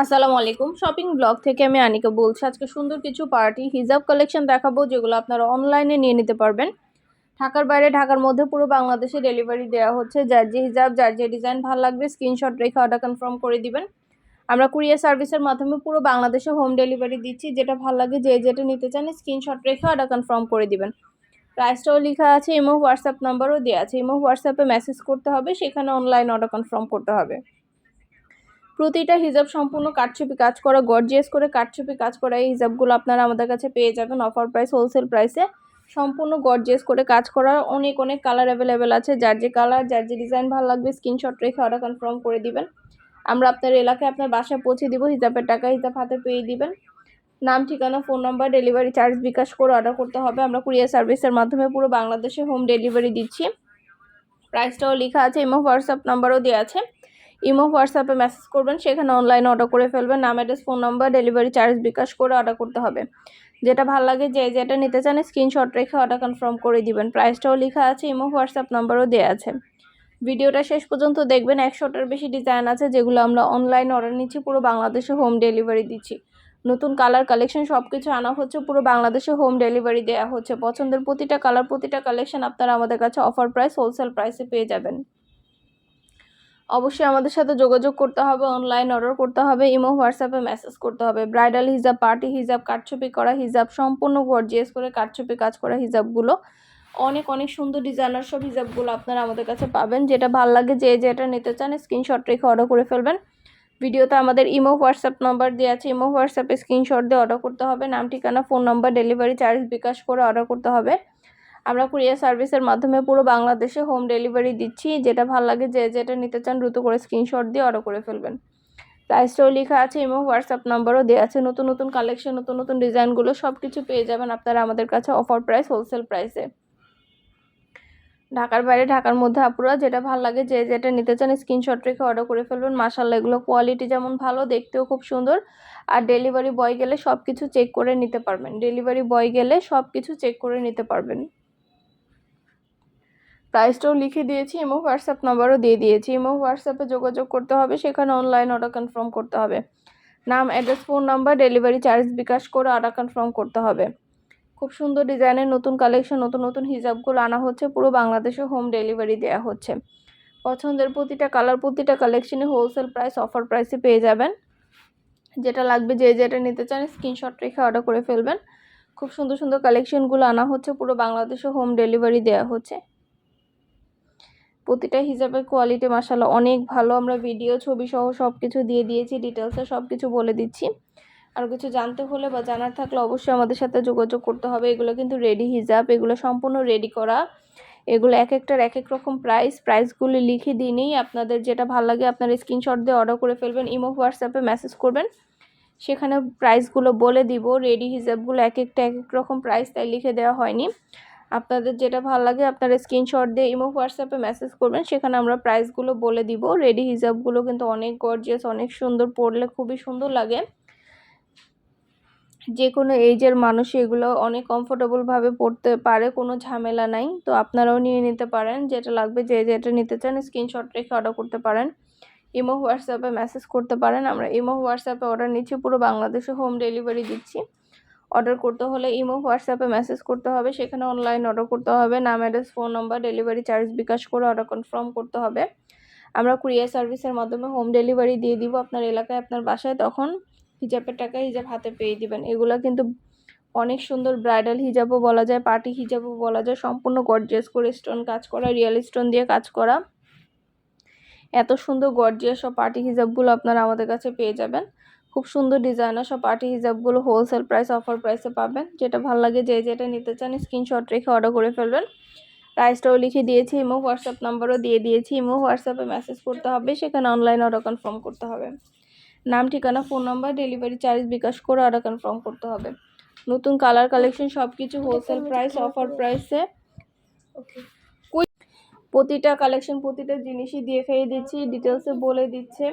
আসসালামু আলাইকুম। Shopping blog থেকে আমি আনিকা বলছি, আজকে সুন্দর কিছু পার্টি হিজাব কালেকশন দেখাবো, যেগুলো আপনারা অনলাইনে নিয়ে নিতে পারবেন। ঢাকার বাইরে, ঢাকার মধ্যে পুরো বাংলাদেশে ডেলিভারি দেওয়া হচ্ছে। যার যে হিজাব যার যে ডিজাইন ভালো লাগবে স্ক্রিনশট রেখে অর্ডার কনফার্ম করে দিবেন। আমরা কুরিয়ার সার্ভিসের মাধ্যমে পুরো বাংলাদেশে হোম ডেলিভারি দিচ্ছি। যেটা ভালো লাগে, যে যেটা নিতে চান স্ক্রিনশট রেখে অর্ডার কনফার্ম করে দিবেন। প্রাইসটাও লেখা আছে ইমো হোয়াটসঅ্যাপ নাম্বারও দেওয়া আছে। ইমো হোয়াটসঅ্যাপে মেসেজ করতে হবে, সেখানে অনলাইন অর্ডার কনফার্ম করতে হবে। প্রতিটা হিজাব সম্পূর্ণ কাটছুপি কাজ করা গর্জিয়াস করে কাটছুপি কাজ করা, এই হিজাবগুলো আপনারা আমাদের কাছে পেয়ে যাবেন অফার প্রাইস হোলসেল প্রাইসে সম্পূর্ণ গর্জিয়াস করে কাজ করা, অনেক অনেক কালার অ্যাভেলেবেল আছে। যার যে কালার যার যে ডিজাইন ভালো লাগবে স্ক্রিনশট রেখে অর্ডার কনফার্ম করে দিবেন। আমরা আপনার এলাকায় আপনার বাসায় পৌঁছে দিব, হিজাবের টাকা হিজাব হাতে পেয়ে দিবেন। নাম, ঠিকানা phone number delivery charge bKash করে অর্ডার করতে হবে। আমরা কুরিয়ার সার্ভিসের মাধ্যমে পুরো বাংলাদেশে হোম ডেলিভারি দিচ্ছি। প্রাইসটাও লেখা আছে ইমো হোয়াটসঅ্যাপ নাম্বারও দেওয়া আছে। ইমো, হোয়াটসঅ্যাপে মেসেজ করবেন, সেখানে অনলাইনে অর্ডার করে ফেলবেন। নাম address phone number delivery charge bKash করে অর্ডার করতে হবে। যেটা ভালো লাগে, যে যেটা নিতে চান স্ক্রিনশট রেখে অর্ডার কনফার্ম করে দিবেন। প্রাইসটাও লেখা আছে, ইমো, হোয়াটসঅ্যাপ নাম্বারও দেওয়া আছে। ভিডিওটা শেষ পর্যন্ত দেখবেন একশোটার বেশি ডিজাইন আছে, যেগুলো আমরা অনলাইন অর্ডার নিচ্ছি, পুরো বাংলাদেশে হোম ডেলিভারি দিচ্ছি। নতুন কালার কালেকশন সব কিছু আনা হচ্ছে, পুরো বাংলাদেশে হোম ডেলিভারি দেওয়া হচ্ছে। পছন্দের প্রতিটা কালার প্রতিটা কালেকশন আপনারা আমাদের কাছে অফার প্রাইস হোলসেল প্রাইসে পেয়ে যাবেন। অবশ্যই আমাদের সাথে যোগাযোগ করতে হবে অনলাইন অর্ডার করতে হবে ইমো হোয়াটসঅ্যাপে মেসেজ করতে হবে। ব্রাইডাল হিজাব পার্টি হিজাব কাটছুপি করা হিজাব সম্পূর্ণ গর্জিয়াস করে কাটছুপি কাজ করা হিজাবগুলো অনেক অনেক সুন্দর ডিজাইনার সব হিজাবগুলো আপনারা আমাদের কাছে পাবেন। যেটা ভালো লাগে যে যেটা নিতে চান স্ক্রিনশট রেখে অর্ডার করে ফেলবেন। ভিডিওতে আমাদের ইমো হোয়াটসঅ্যাপ নাম্বার দেওয়া আছে। ইমো হোয়াটসঅ্যাপে স্ক্রিনশট দিয়ে অর্ডার করতে হবে। নাম, ঠিকানা phone number delivery charge bKash করে অর্ডার করতে হবে। আমরা কুরিয়ার সার্ভিসের মাধ্যমে পুরো বাংলাদেশে হোম ডেলিভারি দিচ্ছি। যেটা ভালো লাগে যে যেটা নিতে চান দ্রুত করে স্ক্রিনশট দিয়ে অর্ডার করে ফেলবেন। প্রাইসটাও লেখা আছে এবং হোয়াটসঅ্যাপ নাম্বারও দেওয়া আছে। নতুন নতুন কালেকশন নতুন নতুন ডিজাইনগুলো সব কিছু পেয়ে যাবেন আপনারা আমাদের কাছে অফার প্রাইস হোলসেল প্রাইসে ঢাকার বাইরে, ঢাকার মধ্যে আপুরা, যেটা ভালো লাগে যে যেটা নিতে চান স্ক্রিনশট রেখে অর্ডার করে ফেলবেন। মাসাল্লাহ এগুলো কোয়ালিটি যেমন ভালো, দেখতেও খুব সুন্দর। আর ডেলিভারি বয় গেলে সব কিছু চেক করে নিতে পারবেন। ডেলিভারি বয় গেলে সব কিছু চেক করে নিতে পারবেন। প্রাইসটাও লিখে দিয়েছি, এবং হোয়াটসঅ্যাপ নাম্বারও দিয়ে দিয়েছি, এবং হোয়াটসঅ্যাপে যোগাযোগ করতে হবে, সেখানে অনলাইন অর্ডার কনফার্ম করতে হবে। নাম address phone number delivery charge bKash করে অর্ডার কনফার্ম করতে হবে। খুব সুন্দর ডিজাইনের নতুন কালেকশন নতুন নতুন হিজাবগুলো আনা হচ্ছে, পুরো বাংলাদেশে হোম ডেলিভারি দেওয়া হচ্ছে। পছন্দের প্রতিটা কালার প্রতিটা কালেকশনে হোলসেল প্রাইস অফার প্রাইসে পেয়ে যাবেন। যেটা লাগবে, যে যেটা নিতে চান স্ক্রিনশট রেখে অর্ডার করে ফেলবেন। খুব সুন্দর সুন্দর কালেকশনগুলো আনা হচ্ছে, পুরো বাংলাদেশে হোম ডেলিভারি দেওয়া হচ্ছে। প্রতিটা হিসাবের কোয়ালিটি মাসাল্লাহ অনেক ভালো। আমরা ভিডিও ছবি সহ সব কিছু দিয়ে দিয়েছি ডিটেলসে সব কিছু বলে দিচ্ছি। আর কিছু জানতে হলে বা জানার থাকলে অবশ্যই আমাদের সাথে যোগাযোগ করতে হবে। এগুলো কিন্তু রেডি হিজাব, এগুলো সম্পূর্ণ রেডি করা। এগুলো এক একটার এক এক রকম প্রাইস প্রাইসগুলি লিখে দিনই আপনাদের যেটা ভালো লাগে আপনারা স্ক্রিনশট দিয়ে অর্ডার করে ফেলবেন ইমো হোয়াটসঅ্যাপে মেসেজ করবেন। সেখানে প্রাইসগুলো বলে দিব। রেডি হিসাবগুলো এক একটা, এক এক রকম প্রাইস তাই লিখে দেওয়া হয়নি। আপনাদের যেটা ভালো লাগে আপনারা স্ক্রিনশট দিয়ে ইমো, হোয়াটসঅ্যাপে মেসেজ করবেন, সেখানে আমরা প্রাইসগুলো বলে দিব। রেডি হিজাবগুলো কিন্তু অনেক গর্জিয়াস অনেক সুন্দর, পরলে খুবই সুন্দর লাগে। যে কোনো এইজের মানুষ এগুলো অনেক কমফোর্টেবলভাবে পড়তে পারে, কোনো ঝামেলা নাই। তো আপনারাও নিয়ে নিতে পারেন, যেটা লাগবে, যে যেটা নিতে চান স্ক্রিনশট রেখে অর্ডার করতে পারেন। ইমো, হোয়াটসঅ্যাপে মেসেজ করতে পারেন। আমরা ইমো, হোয়াটসঅ্যাপে অর্ডার নিচ্ছি, পুরো বাংলাদেশে হোম ডেলিভারি দিচ্ছি। অর্ডার করতে হলে ইমো, হোয়াটসঅ্যাপে মেসেজ করতে হবে, সেখানে অনলাইন অর্ডার করতে হবে, নাম address phone number delivery charge bKash করে অর্ডার কনফার্ম করতে হবে। আমরা কুরিয়ার সার্ভিসের মাধ্যমে হোম ডেলিভারি দিয়ে দিব আপনার এলাকায়, আপনার বাসায়, তখন হিজাবের টাকা হিজাব হাতে পেয়ে দিবেন। এগুলো কিন্তু অনেক সুন্দর ব্রাইডাল হিজাবও বলা যায় পার্টি হিজাবও বলা যায়, সম্পূর্ণ গর্জিয়াস করে স্টোন কাজ করা রিয়েল স্টোন দিয়ে কাজ করা। এত সুন্দর গর্জিয়াস সব পার্টি হিজাবগুলো আপনারা আমাদের কাছে পেয়ে যাবেন। খুব সুন্দর ডিজাইনার সব পার্টি হিজাবগুলো হোলসেল প্রাইস অফার প্রাইসে পাবেন। যেটা ভালো লাগে যে যেটা নিতে চান স্ক্রিনশট রেখে অর্ডার করে ফেলবেন। প্রাইসটাও লিখে দিয়েছি ইমো হোয়াটসঅ্যাপ নাম্বারও দিয়ে দিয়েছি। ইমো হোয়াটসঅ্যাপে মেসেজ করতে হবে, সেখানে অনলাইন অর্ডার কনফার্ম করতে হবে। নাম, ঠিকানা phone number delivery charge bKash করে অর্ডার কনফার্ম করতে হবে। নতুন কালার কালেকশন সব কিছু হোলসেল প্রাইস অফার প্রাইসে প্রতিটা কালেকশন প্রতিটা জিনিসই দিয়ে খেয়ে দিচ্ছি ডিটেলসে বলে দিচ্ছে।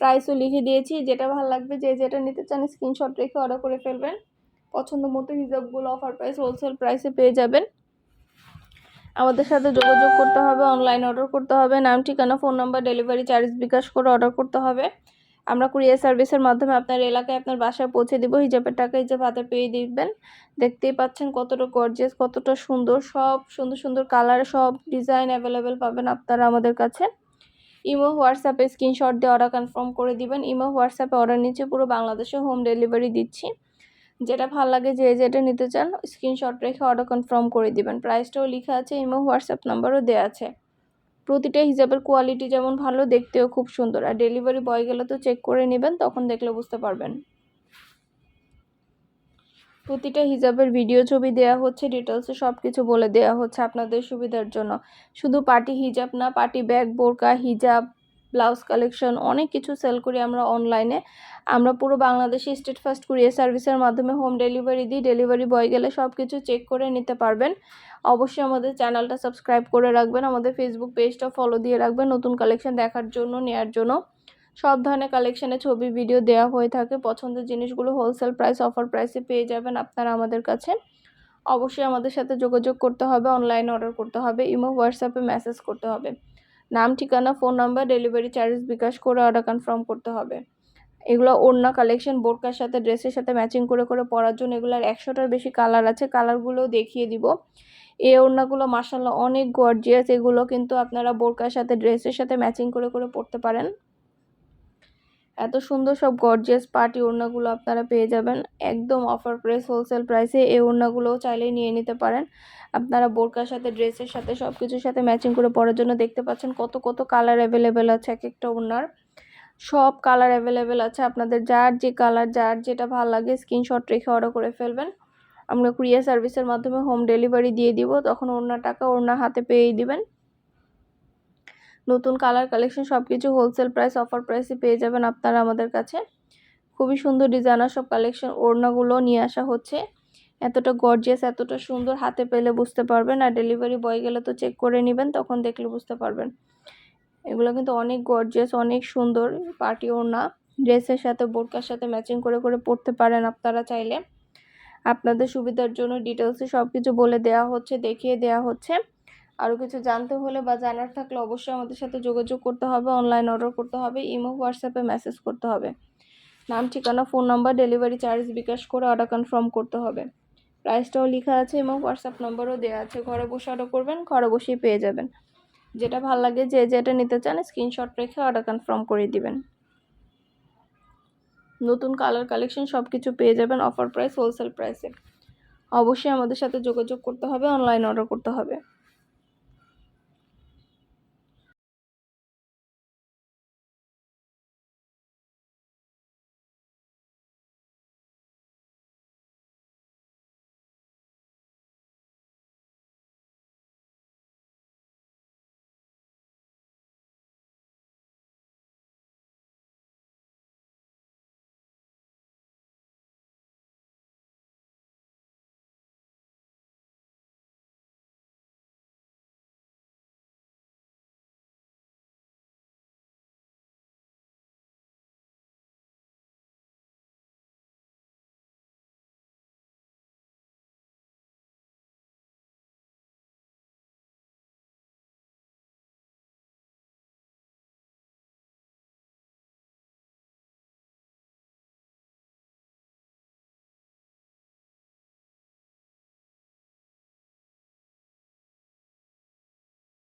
প্রাইসও লিখে দিয়েছি। যেটা ভালো লাগবে, যে যেটা নিতে চান স্ক্রিনশট রেখে অর্ডার করে ফেলবেন। পছন্দ মতো হিসাবগুলো অফার প্রাইস হোলসেল প্রাইসে পেয়ে যাবেন। আমাদের সাথে যোগাযোগ করতে হবে অনলাইন অর্ডার করতে হবে। নাম, ঠিকানা phone number delivery charge bKash করে অর্ডার করতে হবে। আমরা কুরিয়ার সার্ভিসের মাধ্যমে আপনার এলাকায় আপনার বাসায় পৌঁছে দিব। হিজাবের টাকা হিজাব হাতে পেয়ে দিবেন। দেখতেই পাচ্ছেন কতটা গর্জেস কতটা সুন্দর। সব সুন্দর সুন্দর কালার সব ডিজাইন অ্যাভেলেবেল পাবেন আপনারা আমাদের কাছে। ইমো, হোয়াটসঅ্যাপে স্ক্রিনশট দিয়ে অর্ডার কনফার্ম করে দিবেন। ইমো, হোয়াটসঅ্যাপে অর্ডার নিচ্ছে, পুরো বাংলাদেশে হোম ডেলিভারি দিচ্ছি। যেটা ভালো লাগে যে যেটা নিতে চান, স্ক্রিনশট রেখে অর্ডার কনফার্ম করে দিবেন। প্রাইসটাও লেখা আছে, ইমো, হোয়াটসঅ্যাপ নাম্বারও দেওয়া আছে। প্রতিটা হিসাবের কোয়ালিটি যেমন ভালো, দেখতেও খুব সুন্দর। আর ডেলিভারি বয় গেলে তো চেক করে নেবেন, তখন দেখলে বুঝতে পারবেন। প্রতিটা হিজাবের ভিডিও ছবি দেওয়া হচ্ছে ডিটেলসে সব কিছু বলে দেওয়া হচ্ছে আপনাদের সুবিধার জন্য। শুধু পার্টি হিজাব না পার্টি ব্যাগ, বোরকা, হিজাব ব্লাউজ কালেকশন অনেক কিছু সেল করি আমরা অনলাইনে আমরা পুরো বাংলাদেশে স্টেট ফার্স্ট কুরিয়ার সার্ভিসের মাধ্যমে হোম ডেলিভারি দিই ডেলিভারি বয় গেলে সব কিছু চেক করে নিতে পারবেন। অবশ্যই আমাদের চ্যানেলটা সাবস্ক্রাইব করে রাখবেন, আমাদের ফেসবুক পেজটা ফলো দিয়ে রাখবেন, নতুন কালেকশন দেখার জন্য, নেয়ার জন্য। সব ধরনের কালেকশানে ছবি ভিডিও দেওয়া হয়ে থাকে। পছন্দের জিনিসগুলো হোলসেল প্রাইস অফার প্রাইসে পেয়ে যাবেন আপনারা আমাদের কাছে। অবশ্যই আমাদের সাথে যোগাযোগ করতে হবে অনলাইনে অর্ডার করতে হবে ইমো হোয়াটসঅ্যাপে মেসেজ করতে হবে। নাম, ঠিকানা phone number delivery charge bKash করে অর্ডার কনফার্ম করতে হবে। এগুলো ওড়না কালেকশন বোরকার সাথে ড্রেসের সাথে ম্যাচিং করে করে পরার জন্য এগুলোর একশোটার বেশি কালার আছে। কালারগুলো দেখিয়ে দিব। এই ওড়নাগুলো মাসাল্লাহ অনেক গর্জিয়াস এগুলো কিন্তু আপনারা বোরকার সাথে ড্রেসের সাথে ম্যাচিং করে করে পরতে পারেন। এত সুন্দর সব গর্জিয়াস পার্টি ওড়নাগুলো আপনারা পেয়ে যাবেন। একদম অফার প্রাইস হোলসেল প্রাইসে এই ওড়নাগুলোও চাইলেই নিয়ে নিতে পারেন। আপনারা বোরকার সাথে, ড্রেসের সাথে সব কিছুর সাথে ম্যাচিং করে পরার জন্য দেখতে পাচ্ছেন কত কত কালার অ্যাভেলেবেল আছে এক একটা ওড়নার। সব কালার অ্যাভেলেবেল আছে আপনাদের, যার যে কালার যার যেটা ভালো লাগে স্ক্রিনশট রেখে অর্ডার করে ফেলবেন। আমরা কুরিয়ার সার্ভিসের মাধ্যমে হোম ডেলিভারি দিয়ে দিব, তখন ওড়না টাকা ওড়না হাতে পেয়েই দিবেন। নতুন কালার কালেকশন সব কিছু হোলসেল প্রাইস অফার প্রাইসে পেয়ে যাবেন আপনারা আমাদের কাছে। খুবই সুন্দর ডিজাইনার সব কালেকশন ওড়নাগুলো নিয়ে আসা হচ্ছে। এতটা গর্জিয়াস এতটা সুন্দর হাতে পেলে বুঝতে পারবেন আর ডেলিভারি বয় গেলে তো চেক করে নেবেন, তখন দেখলে বুঝতে পারবেন। এগুলো কিন্তু অনেক গর্জিয়াস অনেক সুন্দর পার্টি ওড়না। ড্রেসের সাথে, বোরকার সাথে ম্যাচিং করে করে পড়তে পারেন আপনারা চাইলে। আপনাদের সুবিধার জন্য ডিটেলসে সব কিছু বলে দেওয়া হচ্ছে, দেখিয়ে দেওয়া হচ্ছে। আরও কিছু জানতে হলে বা জানার থাকলে অবশ্যই আমাদের সাথে যোগাযোগ করতে হবে অনলাইন অর্ডার করতে হবে ইমো হোয়াটসঅ্যাপে মেসেজ করতে হবে। নাম, ঠিকানা phone number delivery charge bKash করে অর্ডার কনফার্ম করতে হবে। প্রাইসটাও লেখা আছে এবং হোয়াটসঅ্যাপ নম্বরও দেওয়া আছে। ঘরে বসে অর্ডার করবেন, ঘরে বসেই পেয়ে যাবেন। যেটা ভালো লাগে যে যেটা নিতে চান স্ক্রিনশট রেখে অর্ডার কনফার্ম করে দিবেন। নতুন কালার কালেকশন সব কিছু পেয়ে যাবেন অফার প্রাইস হোলসেল প্রাইসে অবশ্যই আমাদের সাথে যোগাযোগ করতে হবে অনলাইন অর্ডার করতে হবে।